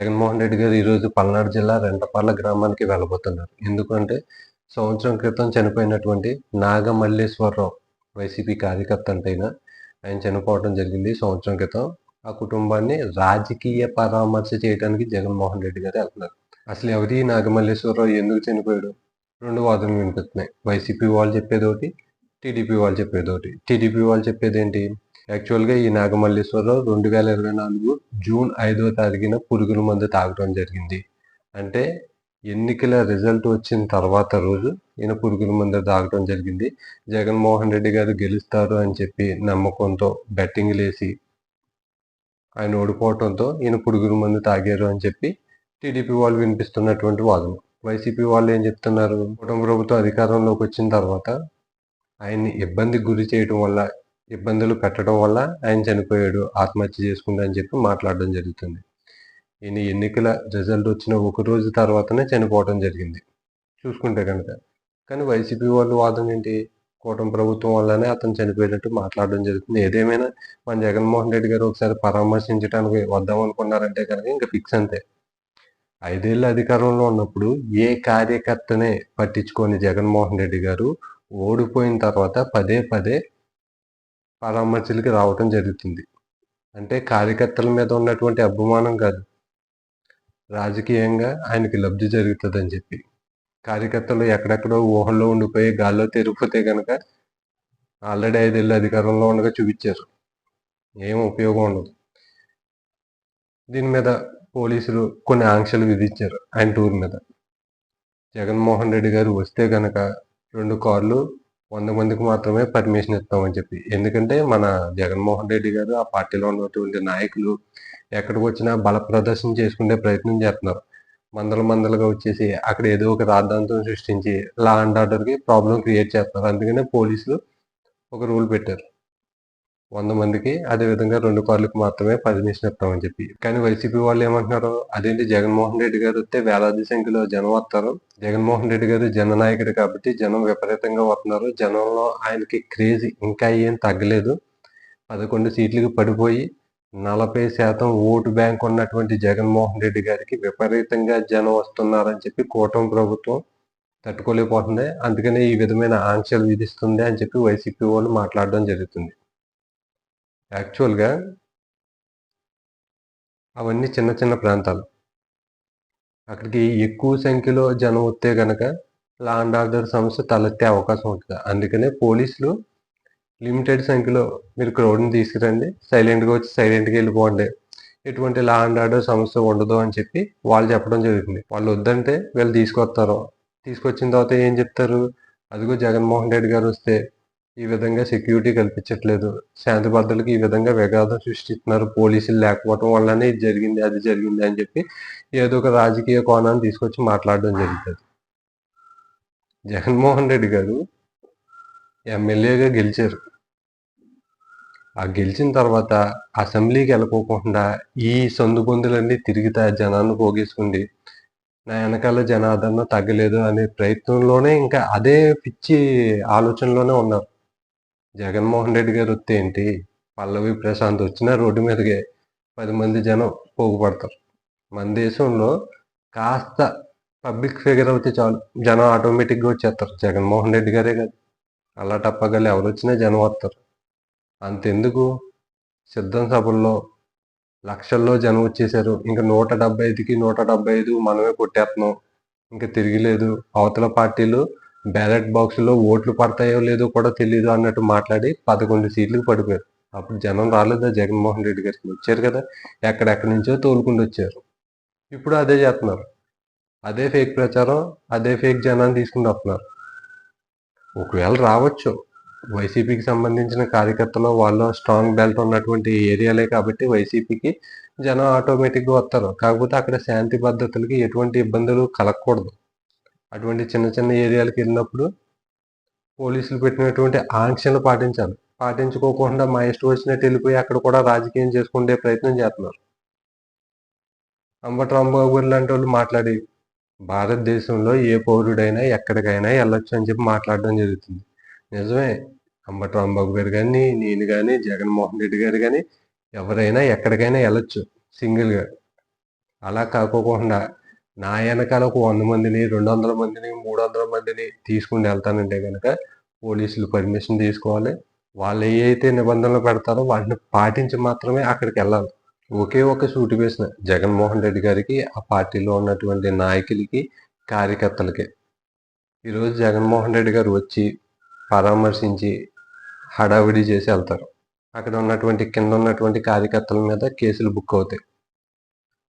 జగన్మోహన్ రెడ్డి గారు ఈరోజు పల్నాడు జిల్లా రెంటపర్ల గ్రామానికి వెళ్ళబోతున్నారు. ఎందుకంటే సంవత్సరం క్రితం చనిపోయినటువంటి నాగమల్లేశ్వరరావు వైసీపీ కార్యకర్త అంటైనా ఆయన చనిపోవడం జరిగింది. సంవత్సరం క్రితం ఆ కుటుంబాన్ని రాజకీయ పరామర్శ చేయడానికి జగన్మోహన్ రెడ్డి గారు వెళ్తున్నారు. అసలు ఎవరి నాగమల్లేశ్వరరావు ఎందుకు చనిపోయాడు? రెండు వాదనలు వినిపిస్తున్నాయి. వైసీపీ వాళ్ళు చెప్పేది ఒకటి టీడీపీ వాళ్ళు చెప్పేది ఒకటి. టీడీపీ వాళ్ళు చెప్పేది ఏంటి? యాక్చువల్గా ఈ నాగమల్లేశ్వరరావు రెండు వేల ఇరవై నాలుగు జూన్ ఐదో తారీఖున పురుగుల మందు తాగడం జరిగింది. అంటే ఎన్నికల రిజల్ట్ వచ్చిన తర్వాత రోజు ఈయన పురుగుల మందు తాగడం జరిగింది. జగన్మోహన్ రెడ్డి గారు గెలుస్తారు అని చెప్పి నమ్మకంతో బెట్టింగ్ లేసి ఆయన ఓడిపోవడంతో ఈయన పురుగుల మందు తాగారు అని చెప్పి టీడీపీ వాళ్ళు వినిపిస్తున్నటువంటి వాదన. వైసీపీ వాళ్ళు ఏం చెప్తున్నారు? కుటుంబ ప్రభుత్వం అధికారంలోకి వచ్చిన తర్వాత ఆయన్ని ఇబ్బందికి గురి చేయడం వల్ల ఇబ్బందులు పెట్టడం వల్ల ఆయన చనిపోయాడు ఆత్మహత్య చేసుకుంటా అని చెప్పి మాట్లాడడం జరుగుతుంది. ఈయన ఎన్నికల రిజల్ట్ వచ్చిన ఒక రోజు తర్వాతనే చనిపోవడం జరిగింది. చూసుకుంటే కనుక కానీ వైసీపీ వాళ్ళు వాదన ఏంటి? కూటమి ప్రభుత్వం వల్లనే అతను చనిపోయినట్టు మాట్లాడడం జరుగుతుంది. ఏదేమైనా మన జగన్మోహన్ రెడ్డి గారు ఒకసారి పరామర్శించడానికి వద్దాం అనుకున్నారంటే కనుక ఇంకా ఫిక్స్ అంతే. ఐదేళ్ళు అధికారంలో ఉన్నప్పుడు ఏ కార్యకర్తనే పట్టించుకొని జగన్మోహన్ రెడ్డి గారు ఓడిపోయిన తర్వాత పదే పదే పరామర్శలకి రావటం జరుగుతుంది. అంటే కార్యకర్తల మీద ఉన్నటువంటి అభిమానం కాదు. రాజకీయంగా ఆయనకి లబ్ధి జరుగుతుందని చెప్పి. కార్యకర్తలు ఎక్కడెక్కడో ఊహల్లో ఉండిపోయి గాల్లో తెరిగిపోతే కనుక ఆల్రెడీ ఐదేళ్ళు అధికారంలో ఉండగా చూపించారు. ఏం ఉపయోగం ఉండదు. దీని మీద పోలీసులు కొన్ని ఆంక్షలు విధించారు. ఆయన టూర్ మీద. జగన్మోహన్ రెడ్డి గారు వస్తే కనుక రెండు కార్లు వంద మందికి మాత్రమే పర్మిషన్ ఇస్తామని చెప్పి. ఎందుకంటే మన జగన్మోహన్ రెడ్డి గారు ఆ పార్టీలో ఉన్నటువంటి నాయకులు ఎక్కడికి వచ్చినా బల ప్రదర్శన చేసుకునే ప్రయత్నం చేస్తున్నారు. మందల మందలుగా వచ్చేసి అక్కడ ఏదో ఒక రాద్ధాంతం సృష్టించి లా అండ్ ఆర్డర్కి ప్రాబ్లం క్రియేట్ చేస్తున్నారు. అందుకనే పోలీసులు ఒక రూల్ పెట్టారు. వంద మందికి అదే విధంగా రెండు కార్లకు మాత్రమే పర్మిషన్ ఇస్తామని చెప్పి. కానీ వైసీపీ వాళ్ళు ఏమంటున్నారు? అదేంటి జగన్మోహన్ రెడ్డి గారు వస్తే వేలాది సంఖ్యలో జనం వస్తారు. జగన్మోహన్ రెడ్డి గారు జననాయకుడు కాబట్టి జనం విపరీతంగా వస్తున్నారు. జనంలో ఆయనకి క్రేజ్ ఇంకా ఏం తగ్గలేదు. పదకొండు సీట్లకు పడిపోయి నలభై శాతం ఓటు బ్యాంక్ ఉన్నటువంటి జగన్మోహన్ రెడ్డి గారికి విపరీతంగా జనం వస్తున్నారని చెప్పి కూటమి ప్రభుత్వం తట్టుకోలేకపోతుంది. అందుకనే ఈ విధమైన ఆంక్షలు విధిస్తుంది అని చెప్పి వైసీపీ వాళ్ళు మాట్లాడడం జరుగుతుంది. యాక్చువల్గా అవన్నీ చిన్న చిన్న ప్రాంతాలు. అక్కడికి ఎక్కువ సంఖ్యలో జనం వస్తే కనుక లా అండ్ ఆర్డర్ సమస్య తలెత్తే అవకాశం ఉంటుంది. అందుకనే పోలీసులు లిమిటెడ్ సంఖ్యలో మీరు క్రౌడ్ని తీసుకురండి సైలెంట్గా వచ్చి సైలెంట్గా వెళ్ళిపోండి. ఎటువంటి లా అండ్ ఆర్డర్ సమస్య ఉండదు అని చెప్పి వాళ్ళు చెప్పడం జరుగుతుంది. వాళ్ళు వద్దంటే వీళ్ళు తీసుకొస్తారు. తీసుకొచ్చిన తర్వాత ఏం చెప్తారు? అదిగో జగన్మోహన్ రెడ్డి గారు వస్తే ఈ విధంగా సెక్యూరిటీ కల్పించట్లేదు. శాంతి భద్రతలకు ఈ విధంగా విఘాతం సృష్టిస్తున్నారు. పోలీసులు లేకపోవడం వల్లనే ఇది జరిగింది అది జరిగింది అని చెప్పి ఏదో ఒక రాజకీయ కోణాన్ని తీసుకొచ్చి మాట్లాడడం జరుగుతుంది. జగన్మోహన్ రెడ్డి గారు ఎమ్మెల్యేగా గెలిచారు. ఆ గెలిచిన తర్వాత అసెంబ్లీకి వెళ్ళకోకుండా ఈ సందు పొందులన్నీ తిరిగితే జనాన్ని పోగేసుకుంది. నా వెనకాల జనాదరణ తగ్గలేదు అనే ప్రయత్నంలోనే ఇంకా అదే పిచ్చి ఆలోచనలోనే ఉన్నారు. జగన్మోహన్ రెడ్డి గారు వస్తే ఏంటి? పల్లవి ప్రశాంత్ వచ్చిన రోడ్డు మీదకే పది మంది జనం పోగుపడతారు. మన దేశంలో కాస్త పబ్లిక్ ఫిగర్ అవుతే చాలు. జనం ఆటోమేటిక్గా వచ్చేస్తారు. జగన్మోహన్ రెడ్డి గారే కాదు. అలా టప్పగలు ఎవరు వచ్చినా జనం వస్తారు. అంతెందుకు? సిద్ధం సభల్లో లక్షల్లో జనం వచ్చేసారు. ఇంకా నూట డెబ్బై ఐదుకి నూట డెబ్బై ఐదు మనమే కొట్టేస్తున్నాం ఇంకా తిరిగిలేదు అవతల పార్టీలు బ్యాలెట్ బాక్స్లో ఓట్లు పడతాయో లేదో కూడా తెలియదు అన్నట్టు మాట్లాడి పదకొండు సీట్లకు పడిపోయారు. అప్పుడు జనం రాలేదా? జగన్మోహన్ రెడ్డి గారికి వచ్చారు కదా? ఎక్కడెక్కడి నుంచో తోలుకుంటూ వచ్చారు. ఇప్పుడు అదే చేస్తున్నారు. అదే ఫేక్ ప్రచారం అదే ఫేక్ జనాన్ని తీసుకుని వస్తున్నారు. ఒకవేళ రావచ్చు. వైసీపీకి సంబంధించిన కార్యకర్తలు వాళ్ళు స్ట్రాంగ్ బెల్ట్ ఉన్నటువంటి ఏరియాలే కాబట్టి వైసీపీకి జనం ఆటోమేటిక్గా వస్తారు. కాకపోతే అక్కడ శాంతి భద్రతలకి ఎటువంటి ఇబ్బందులు కలగకూడదు. అటువంటి చిన్న చిన్న ఏరియాలకు వెళ్ళినప్పుడు పోలీసులు పెట్టినటువంటి ఆంక్షలు పాటించాలి. పాటించుకోకుండా మా ఇష్టం వచ్చినట్టు వెళ్ళిపోయి అక్కడ కూడా రాజకీయం చేసుకునే ప్రయత్నం చేస్తున్నారు. అంబటి రాంబాబు గారు లాంటి వాళ్ళు మాట్లాడి భారతదేశంలో ఏ పౌరుడైనా ఎక్కడికైనా వెళ్ళొచ్చు అని చెప్పి మాట్లాడడం జరుగుతుంది. నిజమే అంబట రాంబాబు గారు కానీ నేను కానీ జగన్మోహన్ రెడ్డి గారు కానీ ఎవరైనా ఎక్కడికైనా వెళ్ళొచ్చు సింగిల్గా. అలా కాకోకుండా నా వెనకాల ఒక వంద మందిని రెండు వందల మందిని మూడు వందల మందిని తీసుకుని వెళ్తానంటే కనుక పోలీసులు పర్మిషన్ తీసుకోవాలి. వాళ్ళు ఏవైతే నిబంధనలు పెడతారో వాటిని పాటించి మాత్రమే అక్కడికి వెళ్ళాలి. ఒకే ఒక సూటి వేసిన జగన్మోహన్ రెడ్డి గారికి ఆ పార్టీలో ఉన్నటువంటి నాయకులకి కార్యకర్తలకి. ఈరోజు జగన్మోహన్ రెడ్డి గారు వచ్చి పరామర్శించి హడావిడి చేసి వెళ్తారు. అక్కడ ఉన్నటువంటి కింద ఉన్నటువంటి కార్యకర్తల మీద కేసులు బుక్ అవుతాయి.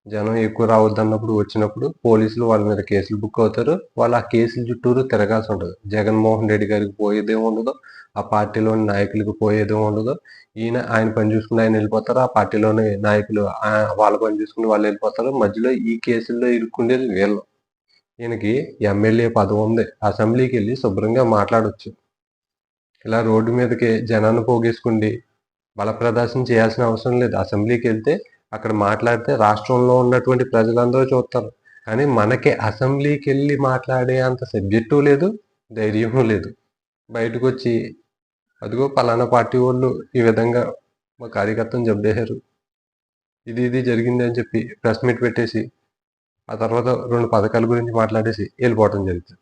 జనం ఎక్కువ రావద్దు అన్నప్పుడు వచ్చినప్పుడు పోలీసులు వాళ్ళ మీద కేసులు బుక్ అవుతారు. వాళ్ళు ఆ కేసుల చుట్టూరు తిరగాల్సి ఉంటుంది. జగన్మోహన్ రెడ్డి గారికి పోయేదే ఉండదు. ఆ పార్టీలోని నాయకులకు పోయేదే ఉండదు. ఈయన ఆయన పని చూసుకుని ఆయన వెళ్ళిపోతారు. ఆ పార్టీలోని నాయకులు వాళ్ళ పని చూసుకుని వాళ్ళు వెళ్ళిపోతారు. మధ్యలో ఈ కేసుల్లో ఇరుక్కుండేది వీళ్ళు. ఈయనకి ఎమ్మెల్యే పదవి ఉంది. అసెంబ్లీకి వెళ్ళి శుభ్రంగా మాట్లాడవచ్చు ఇలా రోడ్డు మీదకి జనాన్ని పోగేసుకుండి బల ప్రదర్శన చేయాల్సిన అవసరం లేదు. అసెంబ్లీకి వెళ్తే అక్కడ మాట్లాడితే రాష్ట్రంలో ఉన్నటువంటి ప్రజలందరూ చూస్తారు. కానీ మనకి అసెంబ్లీకి వెళ్ళి మాట్లాడే అంత సబ్జెక్టు లేదు ధైర్యము లేదు. బయటకు వచ్చి అదిగో పలానా పార్టీ వాళ్ళు ఈ విధంగా మా కార్యకర్తను జబ్బేశారు. ఇది ఇది జరిగింది అని చెప్పి ప్రెస్ మీట్ పెట్టేసి ఆ తర్వాత రెండు పథకాల గురించి మాట్లాడేసి వెళ్ళిపోవటం జరుగుతుంది.